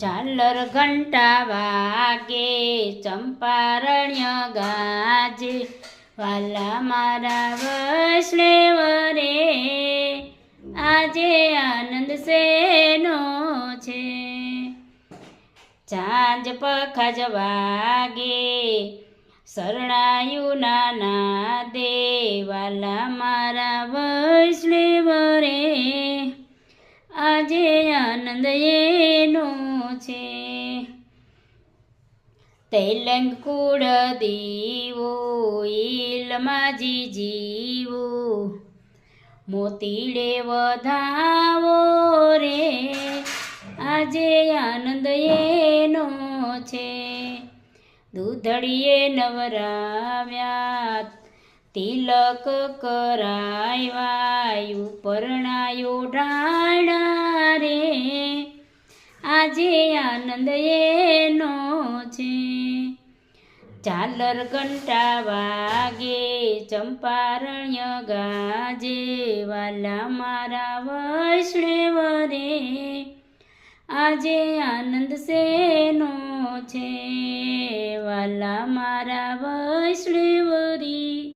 ઝાલર ઘંટા વાગે ચંપારણ્ય ગાજે, વાલા મારા વૈષ્ણવ રે આજે આનંદ સેનો છે? ચાંદ પખાજ વાગે, શરણાયુના ના દેવાલા મારા વૈષ્ણવ રે આજે આનંદ એનો છે. તેલંગ કુળ દીવો ઈલમાજી જીવો. મોતીડે વધાવો રે. આજે આનંદ એનો છે. દૂધળીએ નવરાવ્યા, તિલક કરાવ્યા પરણાયો ઢાણા રે. આનંદ એનો છે. ઝાલર ઘંટા વાગે, ચંપારણ્ય ગાજે, વાલા મારા વૈષ્ણવ રે આજે આનંદ સેનો છે? વાલા મારા વૈષ્ણવ